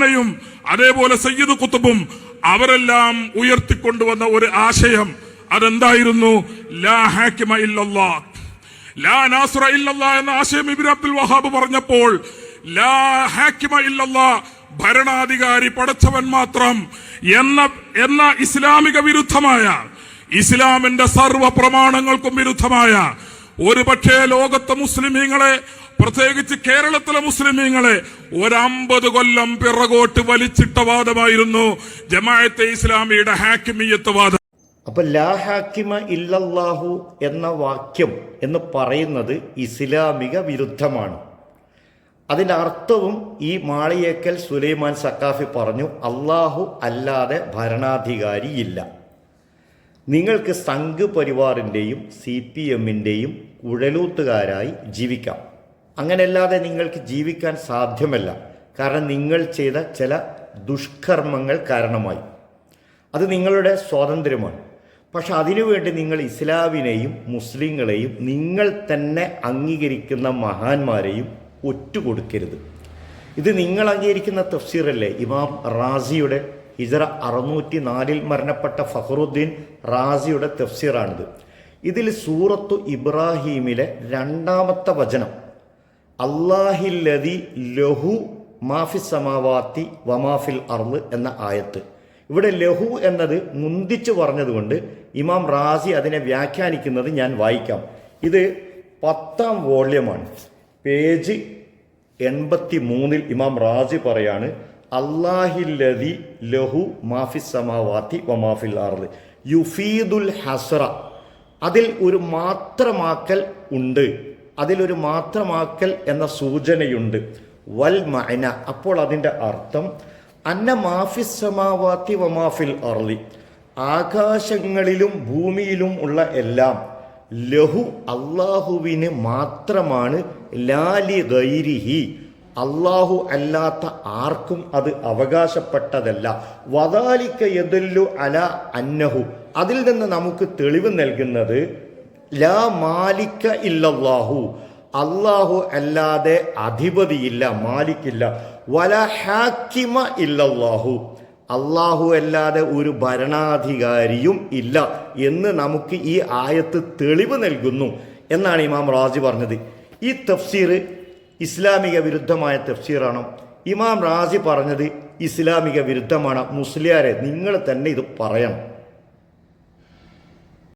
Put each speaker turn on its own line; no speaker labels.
ബന്നയും അതേപോലെ സയ്യിദ് കുത്തുബും അവരെല്ലാം ഉയർത്തിക്കൊണ്ടുവന്ന ഒരു ആശയം. അതെന്തായിരുന്നു? ലാ എന്ന ആശയം ഇബിൻ അബ്ദുൽ വഹാബ് പറഞ്ഞപ്പോൾ ഭരണാധികാരി പടച്ചവൻ മാത്രം എന്ന എന്ന ഇസ്ലാമിക വിരുദ്ധമായ ഇസ്ലാമിന്റെ സർവ പ്രമാണങ്ങൾക്കും വിരുദ്ധമായ ഒരു പക്ഷേ ലോകത്തെ മുസ്ലിമീങ്ങളെ പ്രത്യേകിച്ച് കേരളത്തിലെ മുസ്ലിമീങ്ങളെ ഒരമ്പത് കൊല്ലം പിറകോട്ട് വലിച്ചിട്ട വാദമായിരുന്നു ജമാഅത്തെ ഇസ്ലാമിയുടെ ഹാക്കിമിയത്ത് വാദം.
അപ്പൊ ലാ ഹാക്കിമ ഇല്ലല്ലാഹു എന്ന വാക്യം എന്ന് പറയുന്നത് ഇസ്ലാമിക വിരുദ്ധമാണ്. അതിന്റെ അർത്ഥവും ഈ മാളിയേക്കൽ സുലൈമാൻ സക്കാഫി പറഞ്ഞു അള്ളാഹു അല്ലാതെ ഭരണാധികാരിയില്ല. നിങ്ങൾക്ക് സംഘ് പരിവാറിന്റെയും സി പി എമ്മിന്റെയും കുഴലൂത്തുകാരായി ജീവിക്കാം. അങ്ങനെയല്ലാതെ നിങ്ങൾക്ക് ജീവിക്കാൻ സാധ്യമല്ല. കാരണം നിങ്ങൾ ചെയ്ത ചില ദുഷ്കർമ്മങ്ങൾ കാരണമായി. അത് നിങ്ങളുടെ സ്വാതന്ത്ര്യമാണ്. പക്ഷെ അതിനുവേണ്ടി നിങ്ങൾ ഇസ്ലാമിനെയും മുസ്ലിങ്ങളെയും നിങ്ങൾ തന്നെ അംഗീകരിക്കുന്ന മഹാന്മാരെയും ഒറ്റുകൊടുക്കരുത്. ഇത് നിങ്ങൾ അംഗീകരിക്കുന്ന തഫ്സീറല്ലേ? ഇമാം റാസിയുടെ ഹിജറ അറുന്നൂറ്റി നാലിൽ മരണപ്പെട്ട ഫഹറുദ്ദീൻ റാസിയുടെ തഫ്സീറാണിത്. ഇതിൽ സൂറത്തു ഇബ്രാഹീമിലെ രണ്ടാമത്തെ വചനം. അള്ളാഹില്ലതി ലഹു മാഫി സമാവാത്തി വമാഫിൽ അർന്ന് എന്ന ആയത്ത്. ഇവിടെ ലഹു എന്നത് മുന്തിച്ചു പറഞ്ഞതുകൊണ്ട് ഇമാം റാസി അതിനെ വ്യാഖ്യാനിക്കുന്നത് ഞാൻ വായിക്കാം. ഇത് പത്താം വോള്യമാണ്. പേജ് എൺപത്തി മൂന്നിൽ ഇമാം റാസി പറയാണ് അള്ളാഹില്ലതി ലഹു മാഫി സമാവാത്തി വമാഫിൽ അർന്ന് യുഫീദുൽ ഹസ്ര. അതിൽ ഒരു മാത്രമാക്കൽ ഉണ്ട്. അതിലൊരു മാത്രമാക്കൽ എന്ന സൂചനയുണ്ട്. വൽ മഅന അപ്പോൾ അതിന്റെ അർത്ഥം അന്ന മാഫിസ് സമാവാത്തി വമാഫിൽ അർളി ആകാശങ്ങളിലും ഭൂമിയിലും ഉള്ള എല്ലാം ലഹു അള്ളാഹുവിന് മാത്രമാണ് ലാലി ഗൈരിഹി അള്ളാഹു അല്ലാത്ത ആർക്കും അത് അവകാശപ്പെട്ടതല്ല. വദാലിക്ക യദല്ലു അല അന്നഹു അതിൽ നിന്ന് നമുക്ക് തെളിവ് നൽകുന്നത് ലാ മാലിക്ക ഇല്ലല്ലാഹു. അള്ളാഹു അല്ലാതെ അധിപതിയില്ല മാലിക്കില്ല. വല ഹാക്കിമ ഇല്ലല്ലാഹു. അള്ളാഹു അല്ലാതെ ഒരു ഭരണാധികാരിയും ഇല്ല എന്ന് നമുക്ക് ഈ ആയത്ത് തെളിവ് നൽകുന്നു എന്നാണ് ഇമാം റാജി പറഞ്ഞത്. ഈ തഫ്സീർ ഇസ്ലാമിക വിരുദ്ധമായ തഫ്സീറാണ്. ഇമാം റാജി പറഞ്ഞത് ഇസ്ലാമിക വിരുദ്ധമാണ്. മുസ്ലിയാരെ നിങ്ങൾ തന്നെ ഇത് പറയണം.